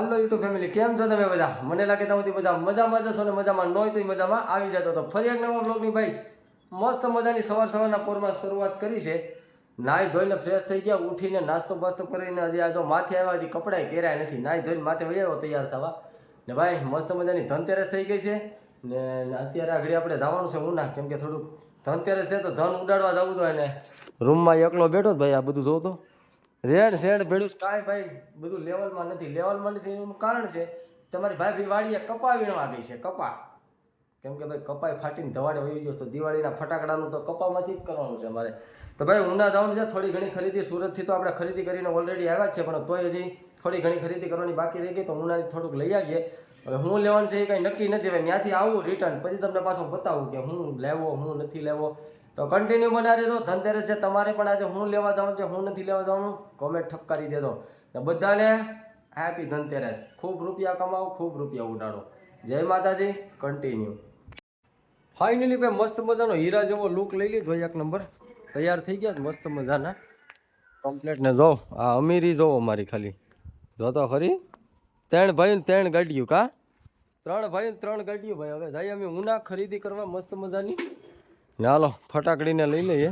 હાલો YouTube family, કેમ છો તમે બધા? મને લાગે તમે બધા મજામાં જશો ને મજામાં ન હોય તો મજામાં આવી જતો તો ફરી એક નવા બ્લોગની ભાઈ, મસ્ત મજાની સવાર સવારના પોરમાં શરૂઆત કરી છે. નાહી ધોઈને ફ્રેશ થઈ ગયા, ઉઠીને નાસ્તો બાસ્તો કરીને હજી આ જો માથે આવ્યા, હજી કપડાય પહેર્યા નથી. નાહી ધોઈને માથે આવ્યો તૈયાર થવા. ને ભાઈ, મસ્ત મજાની ધનતેરસ થઈ ગઈ છે. ને અત્યારે આગળ આપણે જવાનું છે ઉના, કેમ કે થોડુંક ધનતેરસ છે તો ધન ઉડાડવા જવું તો એને રૂમમાં એકલો બેઠો ભાઈ આ બધું જોતો રેડ શેડ ભેડું કાંઈ ભાઈ બધું લેવલમાં નથી. લેવલમાં નથી એનું કારણ છે તમારી ભાઈ ભાઈ વાડીએ કપા વીણવા ગઈ છે કપા કેમ કે ભાઈ કપાઈ ફાટીને ધવાડે વહી ગયો તો દિવાળીના ફટાકડાનું તો કપામાંથી જ કરવાનું છે અમારે. તો ભાઈ ઊંડા જવાનું છે થોડી ઘણી ખરીદી સુરતથી તો આપણે ખરીદી કરીને ઓલરેડી આવ્યા જ છે પણ તોય હજી થોડી ઘણી ખરીદી કરવાની બાકી રહી ગઈ તો ઊંડાની થોડુંક લઈ આવીએ. હવે હું લેવાનું છે એ કંઈ નક્કી નથી ભાઈ ત્યાંથી આવું રિટર્ન પછી તમને પાછું બતાવું કે હું લેવો હું નથી લેવો. તો કન્ટિન્યુ બના રહેજો. ધનતેરસ છે, તમારે પણ આજે હું લેવા જવાનું છે, હું નથી લેવા જવાનું કોમેન્ટ ઠપકારી દેજો. ને બધાને હેપી ધનતેરસ. ખૂબ રૂપિયા કમાવો, ખૂબ રૂપિયા ઉડાડો. જય માતાજી કન્ટિન્યુ ફાઇનલી ભાઈ મસ્ત મજાનો હીરા જેવો લુક લઈ લીધો એક નંબર તૈયાર થઈ ગયા મસ્ત મજાના. કમ્પ્લેટ ને જો, આ અમીરી જોવો મારી ખાલી. જો તો ખરી. ત્રણ ભાઈ ત્રણ ગાડીયું કા? ત્રણ ભાઈ ત્રણ ગાડીયું ભાઈ. હવે જાય અમે ઉના ખરીદી કરવા મસ્ત મજાની. ને હાલો, ફટાકડીને લઈ લઈએ.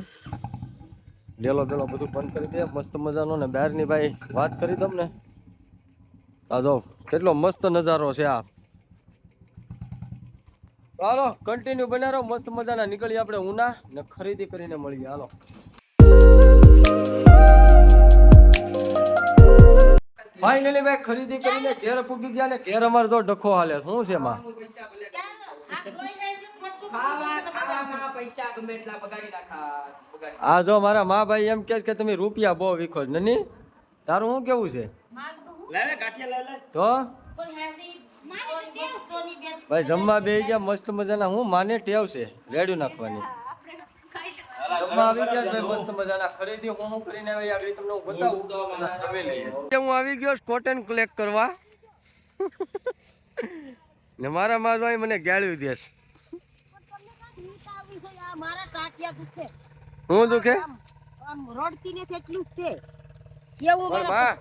ડેલો બેલો બધું બંધ કરી દે મસ્ત મજાનો ને બહારની ભાઈ વાત કરી દઉં ને આ જો, કેટલો મસ્ત નજારો છે આ. હાલો કન્ટિન્યુ બન્યા રહો મસ્ત મજાના નીકળીએ આપણે ઉના ને ખરીદી કરીને મળીએ. હાલો. ફાઇનલી ભાઈ ખરીદી કરીને ઘેર પૂગી ગયા ને ઘેર અમારે તો ડખો હાલે. શું છે એમાં? પૈસા ગમે એટલા બગાડી નાખા બગાડી આ જો મારા મા ભાઈ એમ કે તમે રૂપિયા બહુ વીખો છો. નની તારું શું કેવું છે? લે લે લે લે. તો? ભાઈ જમવા બે ગયા મસ્ત મજાના. હું માને ટેવ છે રેડ્યું નાખવાની. જમવા આવી ગયા છે મસ્ત મજાના. ખરીદી હું હું કરીને આવી આગળ તમને હું બતાવું. પેલા જમી લઈએ. હું આવી ગયો કોટન કલેક્ટ કરવા. ને મારા માં ભાઈ મને ગાળ્યું દેશ મારા ટાટિયા દુખે. હું દુખે? આમ રડતી ને એટલું જ છે. એવું મારા બા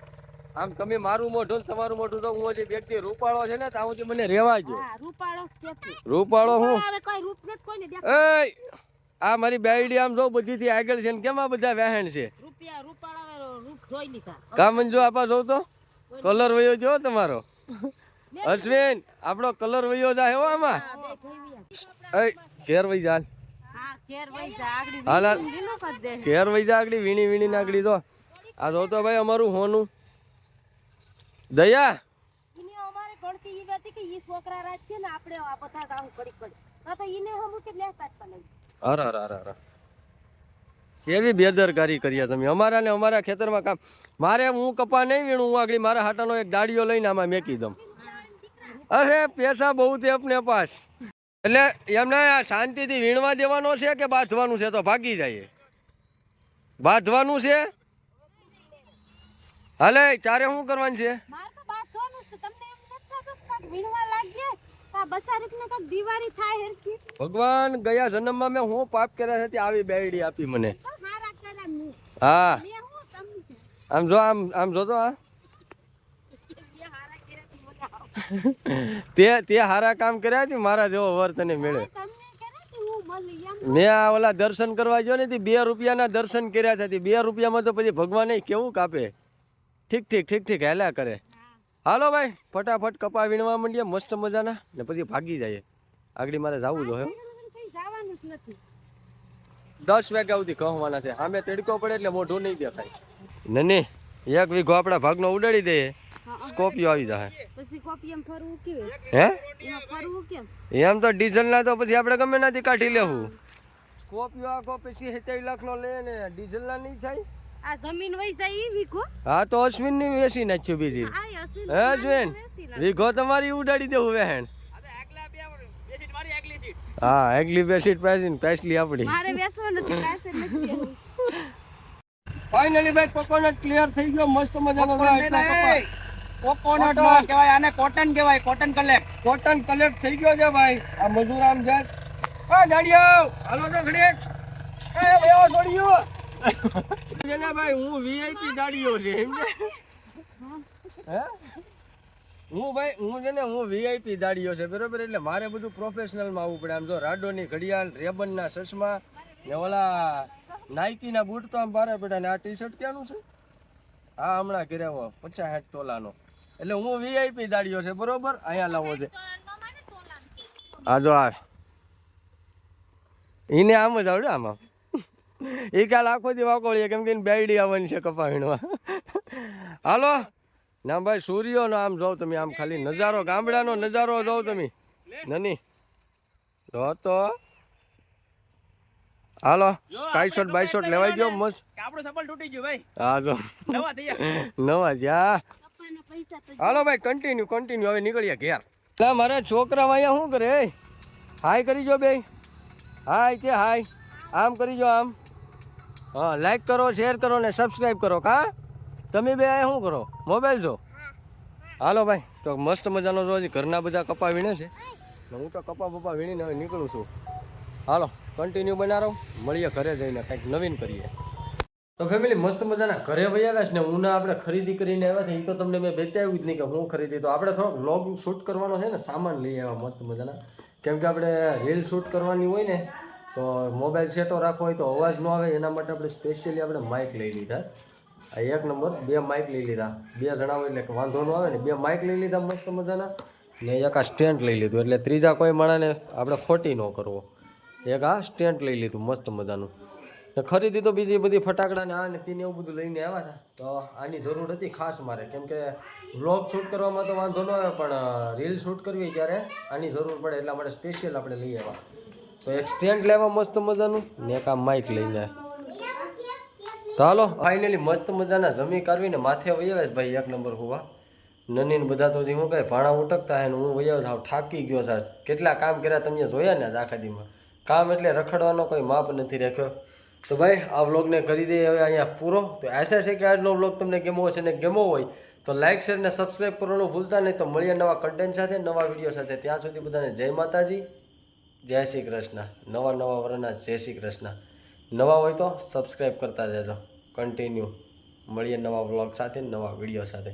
આમ તમે મારું મોઢું તમારું મોઢું તો હું જે વ્યક્તિ રૂપાળો છે ને ત્યાં સુધી મને રેવા દો રૂપાળો રૂપાળો હું? હવે કોઈ રૂપ ને કોઈને દેખ એય આ મારી બેડી આમ જો બધીથી આગળ છે ને કેમ આ બધા વહેણ છે? રૂપિયા રૂપાળા રૂપ જોઈ લીધા. કામન જો આપા જોઉં તો કલર વયો જો તમારો. અશ્વિન આપણો કલર વયો જાય હો આમાં. ઘેર વઈ જા હાલ ઘેર વઈ જા આગળી વીણી વીણી નાગડી તો આ જો તો ભાઈ અમારું હોનું. દયા! ઈને અમારે ગણતી ઈ હતી કે ઈ છોકરા રાજ છે ને આપણે આ બધા કામ કરી કરી તો તો ઈને હમુ કે લેતા જ પણ અરે અરે અરે અરે. એવી બેદરકારી કરીએ તમે. અમારા ને અમારા ખેતરમાં કામ. મારે હું કપા નહીં વીણું હું આગળ મારા હાટાનો એક દાડીઓ લઈને આમાં મેકી દઉં. અરે પૈસા બહુ તે આપને પાસ. એટલે એમને શાંતિથી વીણવા દેવાનો છે કે બાંધવાનું છે તો ભાગી જાય? બાંધવાનું છે? હાલે તારે શું કરવાનું છે? ભગવાન ગયા જન્મમાં મેં હું પાપ કર્યા છે આવી બેડી આપી મને. હા. આમ જો આમ આમ જોતો આ બે હારા કર્યા તી મને આવો. તે તે સારા કામ કર્યા હતી મારા જેવો વર તને મળે. મેં આ ઓલા દર્શન કરવા ગયો ને બે રૂપિયાના દર્શન કર્યા હતા બે રૂપિયામાં તો પછી ભગવાન કેવું કાપે? ઠીક ઠીક ઠીક ઠીક હેલા કરે. હાલો ભાઈ ફટાફટ કપા વીણવા માંડીએ મસ્ત મજાના ને પછી ભાગી જાય આગળ મારે જવું જોઈએ દસ વાગ્યા સુધી કહવાના છે. સામે તડકો પડે એટલે મોઢું નહીં દેખાય. નની એક વીઘો આપણા ભાગનો ઉડાડી દઈએ. સ્કોપિયો આવી જાય પછી કોપી એમ ફરવું કેવું હે એમાં ફરવું કેમ એમ તો ડીઝલ ના તો પછી આપણે ગમે નાથી કાઢી લેવું સ્કોપિયો આખો પછી સિત્તેર લાખ નો લે ને ડીઝલ ના નહીં થાય આ જમીન વહી જાય ઈ વીઘો હા તો અશ્વિનની વેસી નાખ્યું બીજી આ અશ્વિન હે અશ્વિન વીઘો તમારી ઉડાડી દેવું વહેણ હા એકલી બેસીટ પેસી ને પેસલી આપણી મારે બેસવા નથી પાસે નથી એવું. ફાઇનલી ભાઈ કોકોનટ ક્લિયર થઈ ગયો મસ્ત મજાનો કોકોનટમાં કહેવાય આને કોટન કહેવાય કોટન કલેક્ટ કોટન કલેક્ટ થઈ ગયો છે ભાઈ. આ મજૂર આમ જાય આ ગાડીઓ. હાલો તો ઘડીક એ બેઓ છોડ્યો જેના ભાઈ હું વીઆઈપી ગાડીઓ છે એમ હે? હું ભાઈ હું છે ને હું વીઆઈપી દાડીઓ છે બરોબર? એટલે મારે બધું પ્રોફેશનલમાં આવવું પડે. આમ જો રાડોની ઘડિયાળ રેબનના ચશ્મા ને ઓલા નાઇકીના બૂટ તો આમ ભારે પડ્યા ને આ ટી શર્ટ ક્યાંનું છે? આ હમણાં કર્યા પચાસ સાઠ તોલાનો. એટલે હું વીઆઈપી દાડીઓ છે બરોબર? અહીંયા લાવો છે. આ જો આ. એને આમ જ આવડે આમાં. એ કાલ આખો દી વાકોળીએ કેમ કે બેડી આવવાની છે કપાવીણમાં હાલો? ના ભાઈ સૂર્યનો આમ જોવ તમે આમ ખાલી નજારો ગામડાનો નજારો જોવ તમે. નની. જો તો. હાલો? સ્કાય શોટ બાય શોટ લેવાઈ ગયો મસ્ત. આપણો સફળ તૂટી ગયો ભાઈ. હા જો. નવા થઈ ગયા નવા જ્યાં હાલો ભાઈ કન્ટિન્યુ કન્ટિન્યુ હવે નીકળીએ ઘેર. એટલે મારા છોકરા અહીંયા શું કરે હાય કરી જો બે હાય કે હાય આમ કરી જો આમ. હા લાઈક કરો શેર કરો ને સબસ્ક્રાઈબ કરો, કા? તમે બે અહીંયા શું કરો? મોબાઈલ જો? હાલો ભાઈ, તો મસ્ત મજાનો જો હજી ઘરના બધા કપા વીણે છે. હું તો કપા બપા વીણીને હવે નીકળું છું. હાલો કન્ટિન્યુ બનાવો મળીએ ઘરે જઈને કંઈક નવીન કરીએ. તો ફેમિલી મસ્ત મજાના ઘરે ભાઈ આવ્યા છે ને ઉના આપણે ખરીદી કરીને આવ્યા છે એ તો તમને મેં બેચાવ્યું જ નહીં કે હું ખરીદી. તો આપણે થોડોક વ્લોગ શૂટ કરવાનો છે ને, સામાન લઈ આવ્યા મસ્ત મજાના. કેમ કે આપણે રીલ શૂટ કરવાની હોય ને, તો મોબાઈલ સેટો રાખવો હોય તો અવાજ ન આવે, એના માટે આપણે સ્પેશિયલી આપણે માઇક લઈ લીધા. આ એક નંબર બે માઇક લઈ લીધા. બે જણા હોય એટલે વાંધો ન આવે ને, બે માઇક લઈ લીધા મસ્ત મજાના. ને એક આ સ્ટેન્ડ લઈ લીધું. એટલે ત્રીજા કોઈ માણસને આપણે ખોટી ન કરવો. એક આ સ્ટેન્ડ લઈ લીધું મસ્ત મજાનું. ને ખરીદી તો બીજી બધી ફટાકડા ને આ ને તેને એવું બધું લઈને આવ્યા હતા. તો આની જરૂર હતી ખાસ મારે. કેમ કે વ્લોગ શૂટ કરવામાં તો વાંધો ન આવે, પણ રીલ શૂટ કરવી ત્યારે આની જરૂર પડે, એટલા માટે સ્પેશિયલ આપણે લઈ આવ્યા. તો એક સ્ટેન્ડ લેવા મસ્ત મજાનું, ને એક આ માઇક લઈને તો હાલો ફાઇનલી મસ્ત મજાના જમી કરવીને માથે વૈયાવેશ ભાઈ, એક નંબર હોવા. નની બધા તો હું કહે ભાણા ઉટકતા હે ને હું વૈયાવ સાવ થાકી ગયો સાહેબ કેટલા કામ કર્યા તમે જોયા ને આખા દીમાં? કામ એટલે રખડવાનો કોઈ માપ નથી રાખ્યો. તો ભાઈ, આ વ્લોગને કરી દઈએ હવે અહીંયા પૂરો. તો આશા છે કે આજનો વ્લોગ તમને ગેમો હશે ને ગેમો હોય, તો લાઇક શેર ને સબસ્ક્રાઈબ કરવાનું ભૂલતા નહીં. તો મળીએ નવા કન્ટેન્ટ સાથે, નવા વીડિયો સાથે. ત્યાં સુધી બધાને જય માતાજી, જય શ્રી કૃષ્ણ. નવા નવા વરના જય શ્રી કૃષ્ણ. નવા હોય તો સબસ્ક્રાઈબ કરતા જજો કન્ટિન્યુ મળીએ નવા વ્લોગ સાથે, નવા વીડિયો સાથે.